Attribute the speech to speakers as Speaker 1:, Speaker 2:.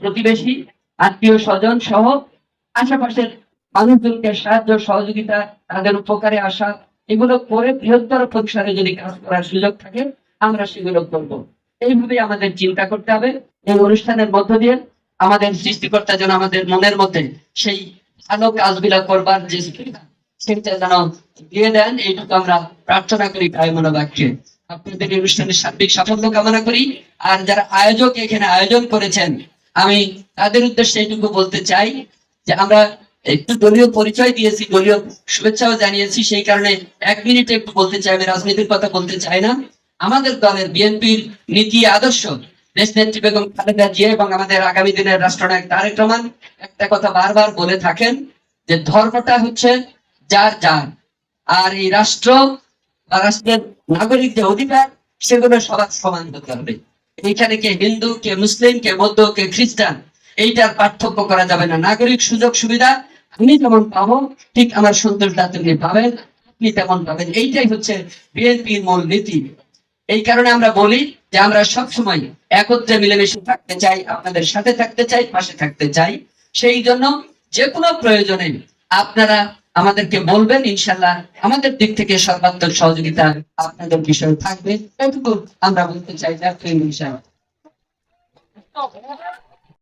Speaker 1: প্রতিবেশী, আত্মীয় স্বজন সহ আশেপাশের মানুষজনকে সাহায্য, সহযোগিতা, তাদের উপকারে আসা, এগুলো করে বৃহত্তর পরিসরে যদি কাজ করার সুযোগ থাকে, আমরা সেগুলো করব। এইভাবে আমাদের চিন্তা করতে হবে। এই অনুষ্ঠানের মধ্য দিয়ে আমাদের সৃষ্টিকর্তা যেন আমাদের মনের মধ্যে সেই ভালো কাজগুলা করবার যে সেটা যেন দিয়ে দেন, এইটুকু আমরা প্রার্থনা করি প্রায় মনোবাক্যে আপনাদের এই অনুষ্ঠানের সার্বিক সাফল্য কামনা করি। আর যারা আয়োজক এখানে আয়োজন করেছেন আমি তাদের উদ্দেশ্যে এইটুকু বলতে চাই যে আমরা একটু দলীয় পরিচয় দিয়েছি, দলীয় শুভেচ্ছাও জানিয়েছি, সেই কারণে এক মিনিটে একটু বলতে চাই, আমি রাজনীতির কথা বলতে চাই না। আমাদের দলের বিএনপির নীতি আদর্শ, দেশ নেত্রী বেগম খালেদা জিয়া এবং আমাদের আগামী দিনের রাষ্ট্রনায়ক তারেক রহমান একটা কথা বারবার বলে থাকেন যে ধর্মটা হচ্ছে যার যার। আর এই রাষ্ট্র বা রাষ্ট্রের নাগরিক যে অধিকার, সেগুলো সবার সমান হতে হবে। এইখানে কে হিন্দু, কে মুসলিম, কে বৌদ্ধ, কে খ্রিস্টান, এইটার পার্থক্য করা যাবে না। নাগরিক সুযোগ সুবিধা আমি যেমন পাবো, ঠিক আমার সন্তোষ দাতুকে পাবেন, আপনি তেমন পাবেন। এইটাই হচ্ছে বিএনপির মূল নীতি। এই কারণে আমরা বলি যে আমরা সব সময় একত্রে মিলেমিশে থাকতে চাই, আপনাদের সাথে থাকতে চাই, পাশে থাকতে চাই। সেই জন্য যে কোনো প্রয়োজনে আপনারা আমাদেরকে বলবেন ইনশাল্লাহ আমাদের দিক থেকে সর্বাত্মক সহযোগিতা আপনাদের বিষয়ে থাকবে। এটুকু আমরা বলতে চাই যে হিসাবে